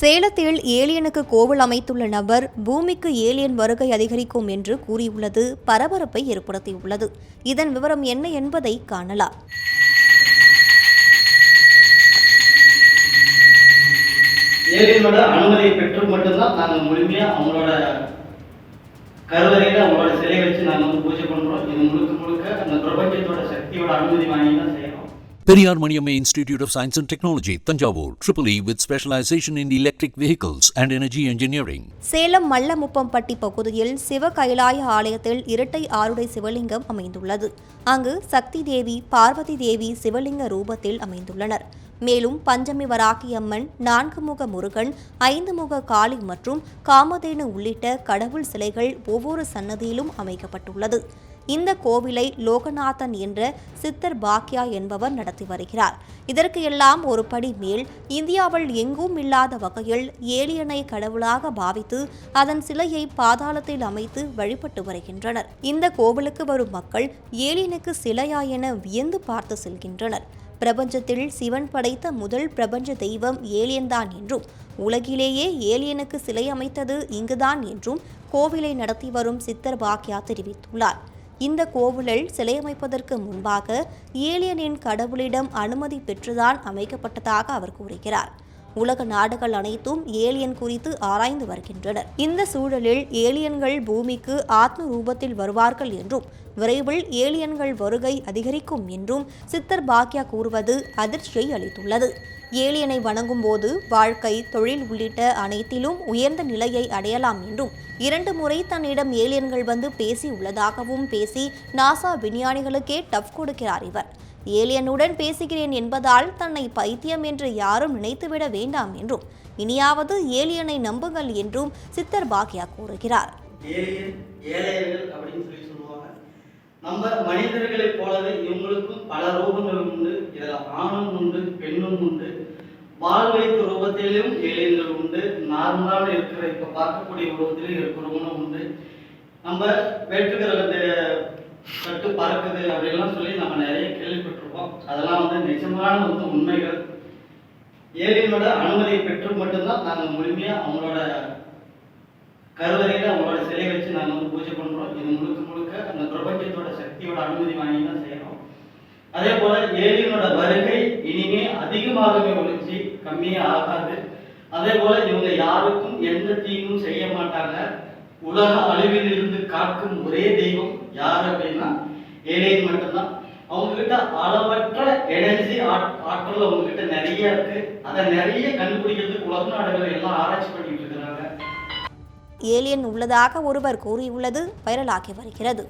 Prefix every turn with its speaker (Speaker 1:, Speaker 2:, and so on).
Speaker 1: சேலத்தில் ஏலியனுக்கு கோவில் அமைத்துள்ள நபர் பூமிக்கு ஏலியன் வருகை அதிகரிக்கும் என்று கூறியுள்ளது. பரபரப்பை ஏற்படுத்தியுள்ளது. இதன் விவரம் என்ன என்பதை காணலாம்.
Speaker 2: ஏலியனோட அனுமதியை பெற்று மட்டும்தான் நாங்கள் முழுமையாக அவங்களோட கருவறையில் அவங்களோட சிலை வச்சு நாங்கள் வந்து பூஜை பண்ணுறோம் இது முழுக்க முழுக்க அந்த பிரபஞ்சத்தோட சக்தியோட அனுமதி வாங்கி தான் செய்கிறோம்
Speaker 3: Periyar Maniammai institute of science and technology Thanjavur triple E with specialisation in electric vehicles and energy engineering
Speaker 1: Salem Mallamuppampatti பகுதியில் சிவ கைலாய ஆலயத்தில் இரட்டை ஆருடை சிவலிங்கம் அமைந்துள்ளது. அங்கு சக்தி தேவி பார்வதி தேவி சிவலிங்க ரூபத்தில் அமைந்துள்ளனர். மேலும் பஞ்சமி வராகி அம்மன் நான்கு முக முருகன் ஐந்து முக காளி மற்றும் காமதேனு உள்ளிட்ட கடவுள் சிலைகள் ஒவ்வொரு சன்னதியிலும் அமைக்கப்பட்டுள்ளது. இந்த கோவிலை லோகநாதன் என்ற சித்தர் பாக்யா என்பவர் நடத்தி வருகிறார். இதற்கு எல்லாம் ஒரு படி மேல் இந்தியாவில் எங்கும் இல்லாத வகையில் ஏலியனை கடவுளாக பாவித்து அதன் சிலையை பாதாளத்தில் அமைத்து வழிபட்டு வருகின்றனர். இந்த கோவிலுக்கு வரும் மக்கள் ஏலியனுக்கு சிலையா என வியந்து பார்த்து செல்கின்றனர். பிரபஞ்சத்தில் சிவன் படைத்த முதல் பிரபஞ்ச தெய்வம் ஏலியன்தான் என்றும் உலகிலேயே ஏலியனுக்கு சிலை அமைத்தது இங்குதான் என்றும் கோவிலை நடத்தி வரும் சித்தர் பாக்யா தெரிவித்துள்ளார். இந்த கோவிலில் சிலை அமைப்பதற்கு முன்பாக ஏலியனின் கடவுளிடம் அனுமதி பெற்றுதான் அமைக்கப்பட்டதாக அவர் கூறுகிறார். உலக நாடுகள் அனைத்தும் ஏலியன் குறித்து ஆராய்ந்து வருகின்றனர். இந்த சூழலில் ஏலியன்கள் பூமிக்கு ஆத்ம ரூபத்தில் வருவார்கள் என்றும் விரைவில் ஏலியன்கள் வருகை அதிகரிக்கும் என்றும் சித்தர் பாக்யா கூறுவது அதிர்ச்சியை அளித்துள்ளது. ஏலியனை வணங்கும் போது வாழ்க்கை தொழில் உள்ளிட்ட அனைத்திலும் உயர்ந்த நிலையை அடையலாம் என்றும் இரண்டு முறை தன்னிடம் ஏலியன்கள் வந்து பேசி உள்ளதாகவும் பேசி நாசா விஞ்ஞானிகளுக்கே டஃப் கொடுக்கிறார் இவர். ஏலியனுடன் பேசுகிறேன் என்பதால் தன்னை பைத்தியம் என்று யாரும் நினைத்துவிட வேண்டாம் என்றும் இனியாவது ஏலியனை நம்புங்கள் என்றும் சித்தர் பாக்யா கூறுகிறார்
Speaker 2: ஏலியன் ஏழையர்கள் அப்படின்னு சொல்லி சொல்லுவாங்க நம்ம மனிதர்களைப் போலவே இவங்களுக்கும் பல ரூபங்கள் உண்டு. இதில் ஆணும் உண்டு பெண்ணும் உண்டு. வாழ் வைத்த ரூபத்திலும் ஏழைகள் உண்டு. நார்மலாக இருக்கிற இப்போ பார்க்கக்கூடிய உருவத்திலும் இருக்கிறவங்களும் உண்டு. நம்ம வேற்றுக்கிரகத்தை கட்டு பறக்குது அப்படின்லாம் சொல்லி நம்ம நிறைய கேள்விப்பட்டிருப்போம் அதெல்லாம் வந்து நிஜமான வந்து உண்மைகள். ஏழைகளோட அனுமதியை பெற்று மட்டும்தான் நாங்கள் முழுமையாக அவங்களோட கருவறையில் அவங்களோட சிலை வச்சு நாங்கள் வந்து பூஜை பண்ணுறோம் இது முழுக்க முழுக்க அந்த அனுமதி வாங்கி தான் செய்யணும் அதே போல ஏலியனோட வருகை இனிமே அதிகமாகவே ஒழிச்சு கம்மியே ஆகாது. அதே போல இவங்க யாருக்கும் எந்த தீங்கும் செய்ய மாட்டாங்க. உலக அழிவில் இருந்து காக்கும் ஒரே தெய்வம் யார் அப்படின்னா ஏலியன் மட்டும்தான். அவங்க கிட்ட அளவற்ற எனர்ஜி ஆற்றல் அவங்க கிட்ட நிறைய இருக்கு. அதை நிறைய கண்டுபிடிக்கிறதுக்கு உலக நாடுகள் எல்லாம் ஆராய்ச்சி பண்ணிட்டு இருக்கிறாங்க.
Speaker 1: ஏலியன் உள்ளதாக ஒருவர் கூறியுள்ளது. வைரலாகி வருகிறது.